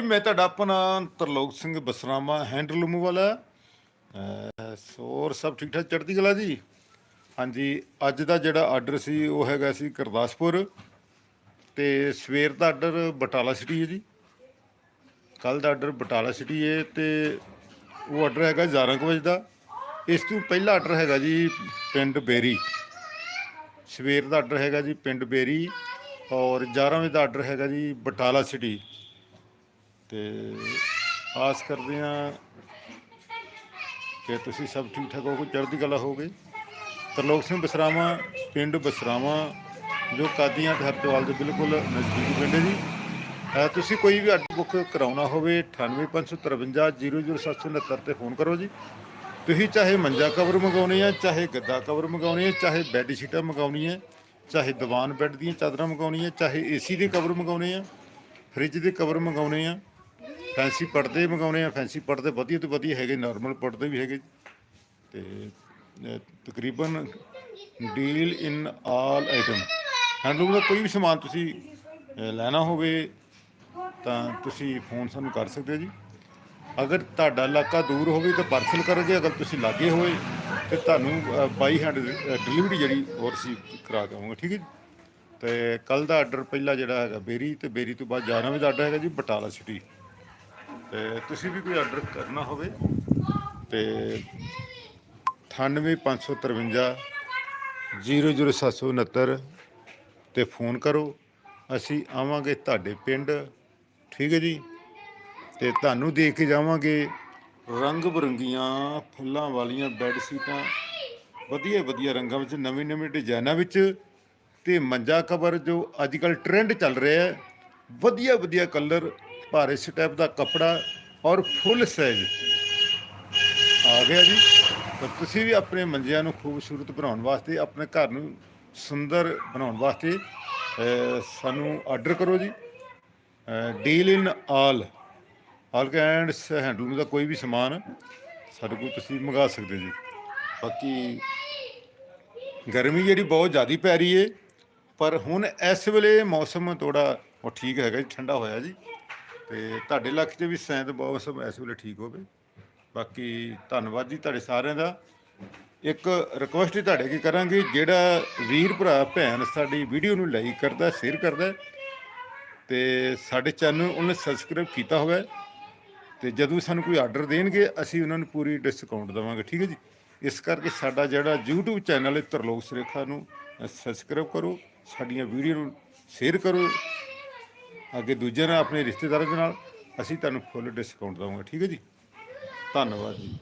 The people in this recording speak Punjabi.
ਜੀ, ਮੈਂ ਤੁਹਾਡਾ ਆਪਣਾ ਤਰਲੋਕ ਸਿੰਘ ਬਸਰਾਮਾ ਹੈਂਡਲੂਮ ਵਾਲਾ। ਅਹ, ਹੋਰ ਸਭ ਠੀਕ ਠਾਕ ਚੜ੍ਹਦੀ ਕਲਾ ਜੀ? ਹਾਂਜੀ, ਅੱਜ ਦਾ ਜਿਹੜਾ ਆਰਡਰ ਸੀ, ਉਹ ਹੈਗਾ ਸੀ ਗੁਰਦਾਸਪੁਰ। ਤੇ ਸਵੇਰ ਦਾ ਆਰਡਰ ਬਟਾਲਾ ਸਿਟੀ ਹੈ ਜੀ। ਕੱਲ ਦਾ ਆਰਡਰ ਬਟਾਲਾ ਸਿਟੀ ਹੈ ਤੇ ਉਹ ਆਰਡਰ ਹੈਗਾ 11 ਕੁ ਵਜੇ ਦਾ। ਇਸ ਤੋਂ ਪਹਿਲਾ ਆਰਡਰ ਹੈਗਾ ਜੀ ਪਿੰਡ ਬੇਰੀ। ਸਵੇਰ ਦਾ ਆਰਡਰ ਹੈਗਾ ਜੀ ਪਿੰਡ ਬੇਰੀ ਔਰ 11 ਵਜੇ ਦਾ ਆਰਡਰ ਹੈਗਾ ਜੀ ਬਟਾਲਾ ਸਿਟੀ ਤੇ ਆਸ ਕਰਦੇ ਹਾਂ ਕਿ ਤੁਸੀਂ ਸਭ ਠੀਕ ਠਾਕ ਹੋਗੇ ਚੜ੍ਹਦੀ ਕਲਾ ਹੋਗੇ ਤਰਲੋਕ ਸਿੰਘ ਬਸਰਾਵਾਂ, ਪਿੰਡ ਬਸਰਾਵਾਂ, ਜੋ ਕਾਦੀਆਂ ਤੇ ਹਰਚਵਾਲ ਦੇ ਬਿਲਕੁਲ ਨਜ਼ਦੀਕ ਪਿੰਡ ਹੈ ਜੀ। ਅਹ ਤੁਸੀਂ ਕੋਈ ਵੀ ਅੱਡ ਬੁੱਕ ਕਰਾਉਣਾ ਹੋਵੇ 9855500769 ਤੇ ਫੋਨ ਕਰੋ ਜੀ। ਤੁਸੀਂ ਚਾਹੇ ਮੰਜਾ ਕਵਰ ਮੰਗਾਉਣੇ ਆ ਚਾਹੇ ਗੱਦਾ ਕਵਰ ਮੰਗਾਉਣੇ ਆ ਚਾਹੇ ਬੈੱਡ ਸ਼ੀਟਾਂ ਮੰਗਾਉਣੀਆਂ ਚਾਹੇ ਦੀਵਾਨ ਬੈੱਡ ਦੀਆਂ ਚਾਦਰਾਂ ਮੰਗਾਉਣੀਆਂ ਚਾਹੇ ਏਸੀ ਦੇ ਕਵਰ ਮੰਗਾਉਣੇ ਆ, ਫ੍ਰਿਜ ਦੇ ਕਵਰ ਮੰਗਾਉਣੇ ਆ ਫੈਂਸੀ ਪਰਦੇ ਮੰਗਾਉਣੇ ਆ ਫੈਂਸੀ ਪਰਦੇ ਵਧੀਆ ਤੋਂ ਵਧੀਆ ਹੈਗੇ ਨਾਰਮਲ ਪਰਦੇ ਵੀ ਹੈਗੇ। ਤੇ ਅਹ, ਤਕਰੀਬਨ deal in all item. Handloom ਦਾ ਕੋਈ ਵੀ ਸਮਾਨ ਤੁਸੀਂ ਅਹ, ਲੈਣਾ ਹੋਵੇ ਤਾਂ ਤੁਸੀਂ ਫੋਨ ਸਾਨੂੰ ਕਰ ਸਕਦੇ ਹੋ ਜੀ। ਅਗਰ ਤੁਹਾਡਾ ਇਲਾਕਾ ਦੂਰ ਹੋਵੇ ਤਾਂ ਪਾਰਸਲ ਕਰੋਗੇ ਅਗਰ ਤੁਸੀਂ ਲਾਗੇ ਹੋਏ ਤੇ ਤੁਹਾਨੂੰ ਬਾਈ ਹੈਂਡ ਡਿਲੀਵਰੀ ਜਿਹੜੀ ਹੋਰ ਸੀ ਕਰਾ ਦਵਾਂਗੇ ਠੀਕ ਹੈ ਜੀ। ਤੇ ਕੱਲ ਦਾ ਆਰਡਰ ਪਹਿਲਾ ਜਿਹੜਾ ਹੈਗਾ ਬੇਰੀ ਤੇ ਬੇਰੀ ਤੋਂ ਬਾਅਦ 11 ਵਜੇ ਦਾ ਆਰਡਰ ਹੈਗਾ ਜੀ ਬਟਾਲਾ ਸਿਟੀ ਤੇ ਤੁਸੀਂ ਵੀ ਕੋਈ ਆਰਡਰ ਕਰਨਾ ਹੋਵੇ ਤੇ 98553 00769 ਤੇ ਫੋਨ ਕਰੋ। ਅਸੀਂ ਆਵਾਂਗੇ ਤੁਹਾਡੇ ਪਿੰਡ, ਠੀਕ ਹੈ ਜੀ? ਤੇ ਤੁਹਾਨੂੰ ਦੇਖ ਕੇ ਜਾਵਾਂਗੇ ਰੰਗ ਬਰੰਗੀਆਂ, ਫੁੱਲਾਂ ਵਾਲੀਆਂ ਬੈੱਡ ਸ਼ੀਟਾਂ ਵਧੀਆ ਵਧੀਆ ਰੰਗਾਂ ਵਿੱਚ, ਨਵੇਂ ਨਵੇਂ ਡਿਜ਼ਾਈਨਾਂ ਵਿੱਚ ਤੇ ਮੰਜਾ ਕਵਰ ਜੋ ਅੱਜ ਕੱਲ ਟ੍ਰੈਂਡ ਚੱਲ ਰਿਹਾ ਹੈ। ਵਧੀਆ ਵਧੀਆ ਕਲਰ ਭਾਰੇ ਸਟੈਪ ਦਾ ਕੱਪੜਾ ਔਰ ਫੁੱਲ ਸਾਈਜ਼ ਆ ਗਿਆ ਜੀ। ਤਾਂ ਤੁਸੀਂ ਵੀ ਆਪਣੇ ਮੰਜਿਆਂ ਨੂੰ ਖੂਬਸੂਰਤ ਬਣਾਉਣ ਵਾਸਤੇ, ਆਪਣੇ ਘਰ ਨੂੰ ਸੁੰਦਰ ਬਣਾਉਣ ਵਾਸਤੇ ਸਾਨੂੰ ਆਰਡਰ ਕਰੋ ਜੀ। Deal in all. All and handloom ਦਾ ਕੋਈ ਵੀ ਸਮਾਨ ਸਾਡੇ ਕੋਲ ਤੁਸੀਂ ਮੰਗਾ ਸਕਦੇ ਜੀ। ਬਾਕੀ ਗਰਮੀ ਜਿਹੜੀ ਬਹੁਤ ਜ਼ਿਆਦਾ ਪੈ ਰਹੀ ਏ, ਪਰ ਹੁਣ ਇਸ ਵੇਲੇ ਮੌਸਮ ਥੋੜਾ ਉਹ ਠੀਕ ਹੈਗਾ ਜੀ, ਠੰਡਾ ਹੋਇਆ ਜੀ। ਤੇ ਤੁਹਾਡੇ ਲੱਖ 'ਚ ਵੀ ਸ਼ਾਇਦ ਮੌਸਮ ਇਸ ਵੇਲੇ ਠੀਕ ਹੋਵੇ। ਬਾਕੀ ਧੰਨਵਾਦ ਜੀ ਤੁਹਾਡੇ ਸਾਰਿਆਂ ਦਾ। ਇੱਕ ਰਿਕੁਐਸਟ ਹੀ ਤੁਹਾਡੇ ਕੀ ਕਰਾਂਗੇ, ਜਿਹੜਾ ਵੀਰ ਭਰਾ, ਭੈਣ ਸਾਡੀ ਵੀਡੀਓ ਨੂੰ ਲਾਈਕ ਕਰਦਾ ਸ਼ੇਅਰ ਕਰਦਾ ਤੇ ਸਾਡੇ ਚੈਨਲ ਨੂੰ ਉਹਨੇ ਸਬਸਕ੍ਰਾਈਬ ਕੀਤਾ ਹੋਵੇ ਹੈ ਤੇ ਜਦੋਂ ਸਾਨੂੰ ਕੋਈ ਆਰਡਰ ਦੇਣਗੇ, ਅਸੀਂ ਉਹਨਾਂ ਨੂੰ ਪੂਰੀ ਡਿਸਕਾਊਂਟ ਦੇਵਾਂਗੇ, ਠੀਕ ਹੈ ਜੀ? ਇਸ ਕਰਕੇ ਸਾਡਾ ਜਿਹੜਾ YouTube ਚੈਨਲ ਹੈ, ਤਰਲੋਕ ਸਰੇਖਾ ਨੂੰ ਸਬਸਕ੍ਰਾਈਬ ਕਰੋ, ਸਾਡੀਆਂ ਵੀਡੀਓ ਨੂੰ ਸ਼ੇਅਰ ਕਰੋ ਅੱਗੇ ਦੂਜਿਆਂ ਨਾਲ ਆਪਣੇ ਰਿਸ਼ਤੇਦਾਰਾਂ ਦੇ ਨਾਲ ਅਸੀਂ ਤੁਹਾਨੂੰ ਫੁੱਲ ਡਿਸਕਾਊਂਟ ਦੇਵਾਂਗੇ, ਠੀਕ ਹੈ ਜੀ? ਧੰਨਵਾਦ ਜੀ।